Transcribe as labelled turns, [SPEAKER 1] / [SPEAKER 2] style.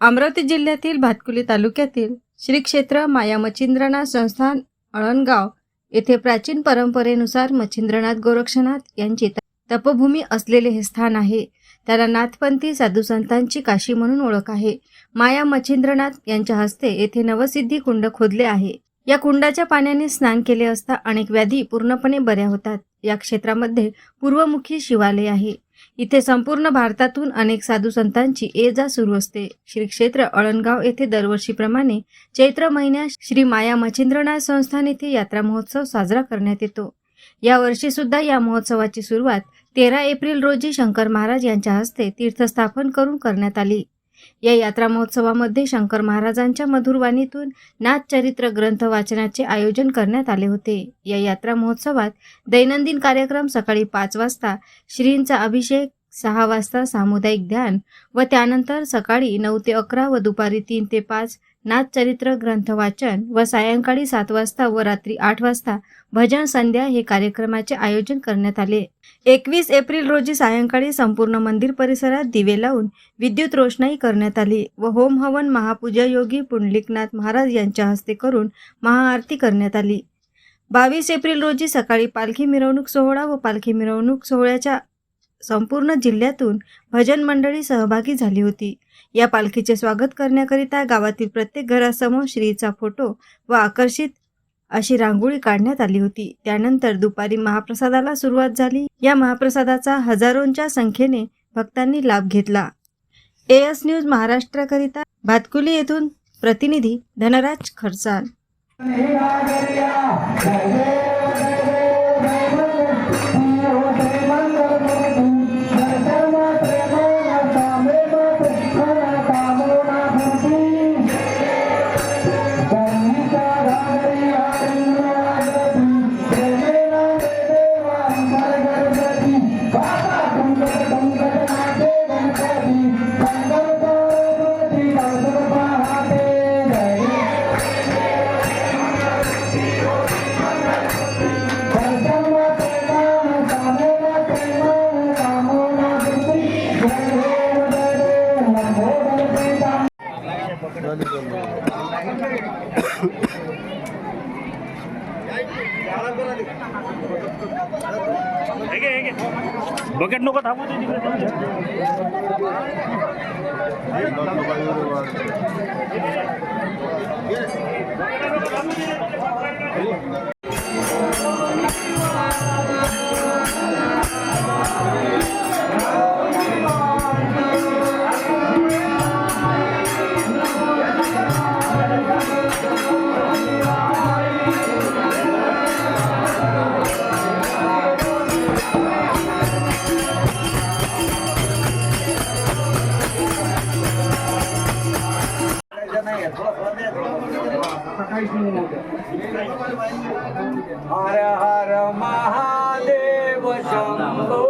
[SPEAKER 1] अमरावती जिल्ह्यातील भातकुली तालुक्यातील श्री क्षेत्र माया मच्छिंद्रनाथ संस्थान अळणगाव येथे प्राचीन परंपरेनुसार मच्छिंद्रनाथ गोरक्षनाथ यांची तपभूमी असलेले हे स्थान आहे. त्याला नाथपंथी साधू संतांची काशी म्हणून ओळख आहे. माया मच्छिंद्रनाथ यांच्या हस्ते येथे नवसिद्धी कुंड खोदले आहे. या कुंडाच्या पाण्याने स्नान केले असता अनेक व्याधी पूर्णपणे बऱ्या होतात. या क्षेत्रामध्ये पूर्वमुखी शिवालय आहे. इथे संपूर्ण भारतातून अनेक साधू संतांची ये जा सुरू असते. श्री क्षेत्र अळणगाव येथे दरवर्षीप्रमाणे चैत्र महिन्यात श्री माया मच्छिंद्रनाथ संस्थान येथे यात्रा महोत्सव साजरा करण्यात येतो. या वर्षी सुद्धा या महोत्सवाची सुरुवात तेरा एप्रिल रोजी शंकर महाराज यांच्या हस्ते तीर्थस्थापन करून करण्यात आली. या यात्रा महोत्सवामध्ये शंकर महाराजांच्या मधुरवाणीतून नाथचरित्र ग्रंथ वाचनाचे आयोजन करण्यात आले होते. या यात्रा महोत्सवात दैनंदिन कार्यक्रम सकाळी पाच वाजता श्रींचा अभिषेक सहा वाजता सामुदायिक ध्यान व त्यानंतर सकाळी नऊ ते अकरा व दुपारी तीन ते पाच नाथचरित्र ग्रंथ वाचन व सायंकाळी सात वाजता व रात्री आठ वाजता भजन संध्या हे कार्यक्रमाचे आयोजन करण्यात आले. एकवीस एप्रिल रोजी सायंकाळी संपूर्ण मंदिर परिसरात दिवे लावून विद्युत रोषणाई करण्यात आली व होम हवन महापूजा योगी पुंडलिकनाथ महाराज यांच्या हस्ते करून महाआरती करण्यात आली. बावीस एप्रिल रोजी सकाळी पालखी मिरवणूक सोहळा व पालखी मिरवणूक सोहळ्याच्या संपूर्ण जिल्ह्यातून भजन मंडळी सहभागी झाली होती या पालखीचे स्वागत करण्याकरिता गावातील प्रत्येक घरासमोर श्रीचा फोटो व आकर्षित अशी रांगोळी काढण्यात आली होती त्यानंतर दुपारी महाप्रसादाला सुरुवात झाली या महाप्रसादाचा हजारोंच्या संख्येने भक्तांनी लाभ घेतला एएस न्यूज महाराष्ट्राकरिता भातकुली येथून प्रतिनिधी धनराज खरसाल
[SPEAKER 2] बकेट नको थांबू दे तिकडे
[SPEAKER 3] Hara Hara Mahadeva Shambhu